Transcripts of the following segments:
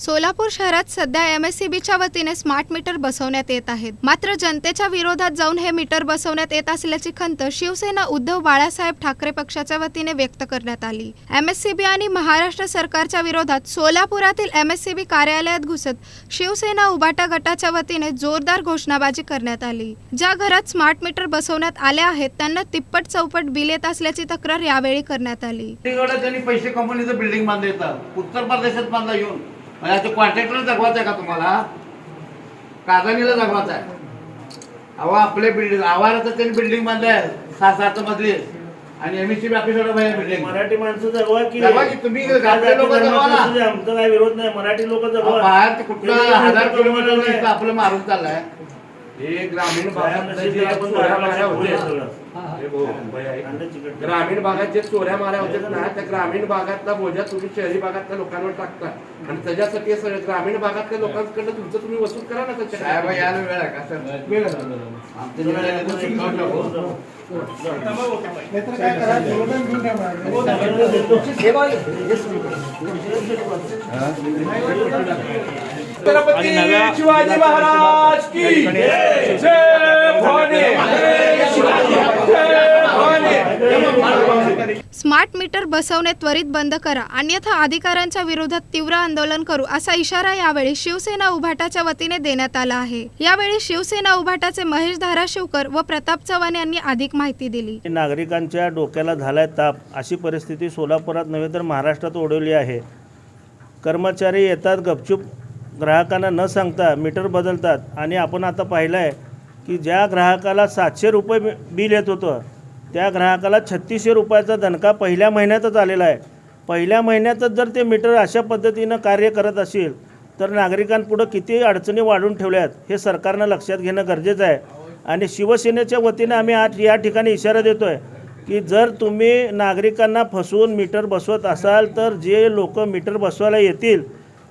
सोलापूर शहरात सध्या M S C बीच्या वतीने स्मार्ट मीटर बसवण्यात येत आहेत. मात्र जनतेच्या विरोधात जाऊन हे मीटर बसवण्यात येत असल्याची खंत शिवसेना उद्धव बाळासाहेब ठाकरे पक्षाच्या वतीने व्यक्त करण्यात आली. एम एस सी बी आणि महाराष्ट्र सरकारच्या विरोधात सोलापुरातील एम एस सी बी कार्यालयात घुसत शिवसेना उबाटा गटाच्या वतीने जोरदार घोषणाबाजी करण्यात आली. ज्या घरात स्मार्ट मीटर बसवण्यात आले आहेत त्यांना तिप्पट चौपट बिल येत असल्याची तक्रार यावेळी करण्यात आली. पैसे कंपनीचं बिल्डिंग बांधता उत्तर प्रदेशात बांधा येऊन. म्हणजे आता कॉन्ट्रॅक्टर जगवायचं आहे का तुम्हाला? कागनीला जगवायचं आहे. अहो आपले बिल्डिंग आवाराचं त्यांनी बिल्डिंग बांधलं आहे सहा सात मधली आणि M S C officer building Marathi माणसं जगवा की जगवा की तुम्ही लोकं जगवा ना. दे, आमचा काय विरोध नाही मराठी लोक जगवा. बाहेर ते कुठलं हजार किलोमीटर आपलं मारून चाललंय. हे ग्रामीण काय भागात जे आपण चोऱ्या माऱ्या होत्या. हे. ग्रामीण भागात जे चोऱ्या माऱ्या होत्या ना त्या ग्रामीण भागातला बोजा तुम्ही शहरी भागातल्या लोकांवर टाकता. आणि त्याच्यासाठी हे सगळं ग्रामीण भागातल्या लोकांकडे तुमचं तुम्ही वसूल करा ना साहेब त्याच्या यायला नव्या- शिवाजी महाराज की जय भवानी जय भवानी. स्मार्ट मीटर बसवणे त्वरित बंद करा. अन्यथा अधिकाऱ्यांच्या विरोधात तीव्र आंदोलन करू असा इशारा यावेळी शिवसेना उभाटाच्या वतीने देण्यात आला आहे. यावेळी शिवसेना उभाटाचे महेश धाराशिवकर व प्रताप चव्हाण यांनी अधिक माहिती दिली. नागरिकांच्या डोक्याला झालाय ताप अशी परिस्थिती सोलापुरात नव्हे तर महाराष्ट्रात ओढवली आहे. कर्मचारी येतात गपचूप ग्राहकांना न सांगता मीटर बदलतात. आणि आपण आता पाहिलं आहे की ज्या ग्राहकाला सातशे रुपये बिल येत होतं त्या ग्राहकाला छत्तीसशे रुपयाचा दणका पहिल्या महिन्यातच आलेला आहे. पहिल्या महिन्यातच जर ते मीटर अशा पद्धतीनं कार्य करत असेल तर नागरिकांपुढं किती अडचणी वाढून ठेवल्यात हे सरकारनं लक्षात घेणं गरजेचं आहे. आणि शिवसेनेच्या वतीनं आम्ही आज या ठिकाणी इशारा देतो आहे की जर तुम्ही नागरिकांना फसवून मीटर बसवत असाल तर जे लोक मीटर बसवायला येतील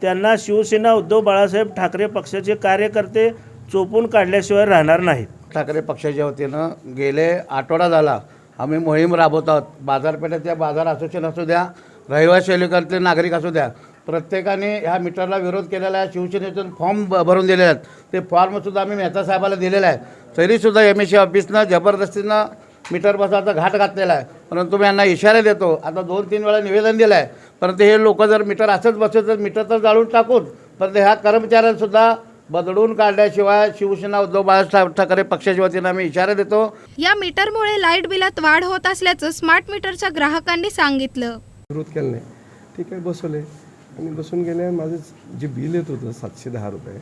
त्यांना शिवसेना उद्धव बाळासाहेब ठाकरे पक्षाचे कार्यकर्ते चोपून काढल्याशिवाय राहणार नाहीत. ठाकरे पक्षाच्या वतीनं गेले आठवडा झाला. आम्ही मोहीम राबवत आहोत. बाजारपेठेतल्या बाजार असोसिएशन असू द्या रहिवासी अलीकडले नागरिक असू द्या प्रत्येकाने ह्या मीटरला विरोध केलेला आहे. शिवसेनेतून फॉर्म भरून दिलेले आहेत. ते फॉर्मसुद्धा आम्ही मेहता साहेबाला दिलेला आहे. तरीसुद्धा एम एस सी ऑफिसनं जबरदस्तीनं मीटर बसवायचा घाट घातलेला आहे. परंतु मी यांना इशारा देतो. आता दोन तीन वेळा निवेदन दिलं आहे परंतु हे लोक जर मीटर असंच बसवत तर मीटर तर जाळून टाकून परंतु ह्या कर्मचाऱ्यांसुद्धा बदलून काढल्याशिवाय शिवसेना उद्धव बाळासाहेब ठाकरे पक्षाच्या वतीनं आम्ही इशारा देतो. या मीटरमुळे लाइट बिलात वाढ होत असल्याचं स्मार्ट मीटरच्या ग्राहकांनी सांगितलं. विरोध केला नाही ठीक आहे बसवले आणि बसून गेले माझं जे बिल येत होतं सातशे दहा रुपये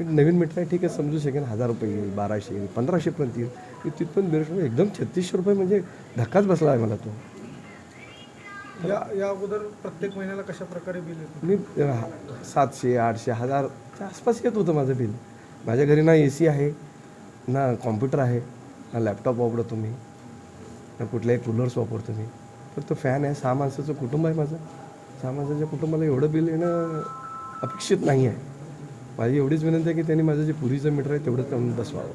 मी नवीन आहे ठीक आहे समजू शकेन हजार रुपये येईल बाराशे येईल पंधराशेपर्यंत येईल. मी तिथपर्यंत बिल एकदम छत्तीसशे रुपये म्हणजे धक्काच बसला आहे मला तो. या या अगोदर प्रत्येक महिन्याला कशा प्रकारे बिल येतं? मी अं, सातशे आठशे हजारच्या आसपास येत होतं माझं बिल. माझ्या घरी ना ए सी आहे ना कॉम्प्युटर आहे ना लॅपटॉप वापरतो मी ना कुठल्याही कूलर्स वापरतो मी. फक्त फॅन आहे सहा माणसाचं कुटुंब आहे माझं. सहा माणसाच्या कुटुंबाला एवढं बिल येणं अपेक्षित नाही आहे. माझी एवढीच विनंती आहे की त्यांनी माझं जे पुरीचं मीटर आहे तेवढंच त्यांनी बसवावं.